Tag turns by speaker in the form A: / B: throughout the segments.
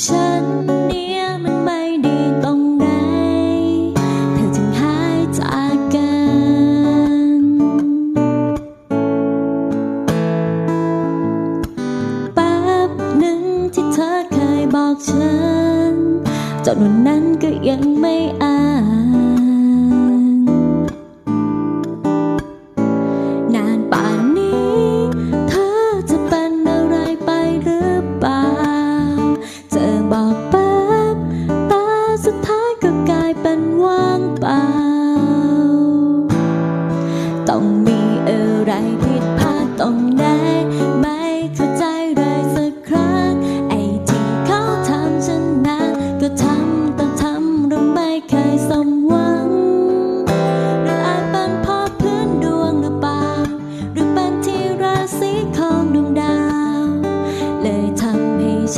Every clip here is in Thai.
A: ฉันเนี่ยมันไม่ดีตรงไหน เธอจึงหายจากกัน แป๊บหนึ่งที่เธอเคยบอกฉันจนวันนั้นก็ยังไม่อาจ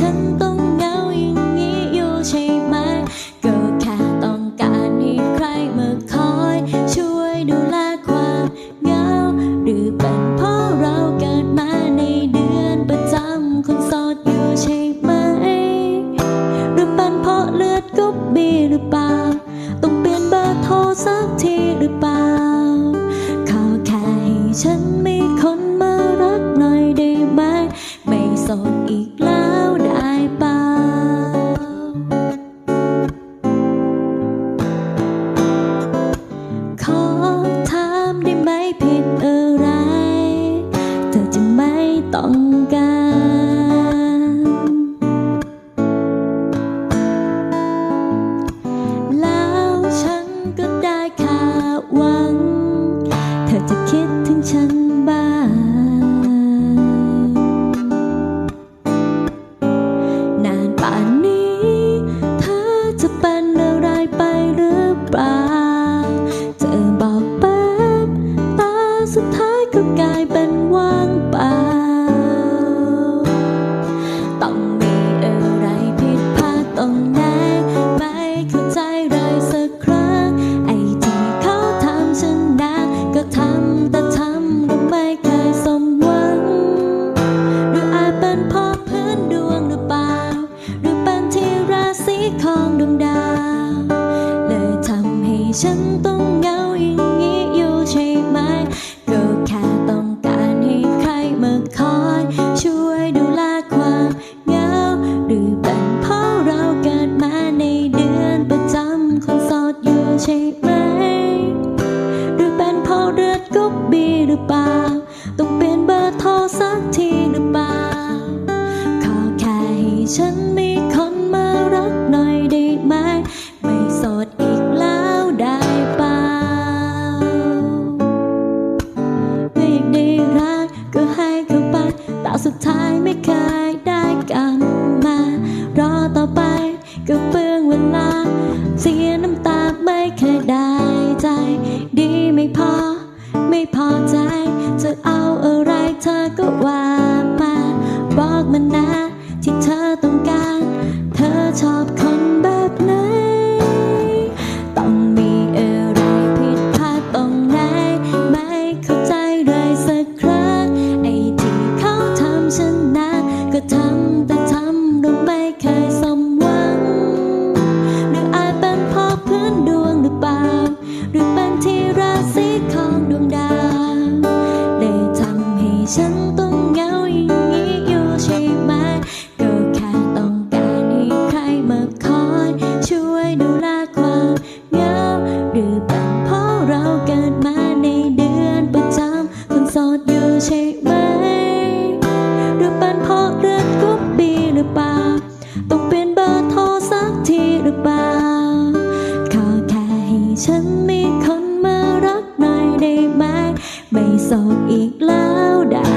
A: ฉันต้องเหงาอย่างนี้อยู่ใช่ไหม ก็แค่ต้องการให้ใครมาคอย ช่วยดูแลความเหงา หรือเป็นเพราะเราเกิดมาในเดือนประจำคนสดอยู่ใช่ไหม หรือเป็นเพราะเลือดกบีหรือเปล่า ต้องเปลี่ยนเบอร์โทรสักทีหรือเปล่า ขอแค่ให้ฉัน ต้องการ แล้วฉันก็ได้แค่หวัง เธอจะคิดถึงฉันบ้าง นานป่านนี้ เธอจะเป็นอะไรไปหรือเปล่า เธอบอกแป๊บตาสุดท้ายก็กลายเป็นว่างเปล่า ไม่เคยได้กลับมา รอต่อไปก็เปลืองเวลา เสียน้ำตาไม่เคยได้ใจ ดีไม่พอ ไม่พอใจ จะเอาอะไรเธอก็ว่า ต้องเปลี่ยนเบอร์โทรสักทีหรือเปล่าขอแค่ให้ฉันมีคนมารักหน่อยได้ไหมไม่โสกอีกแล้วได้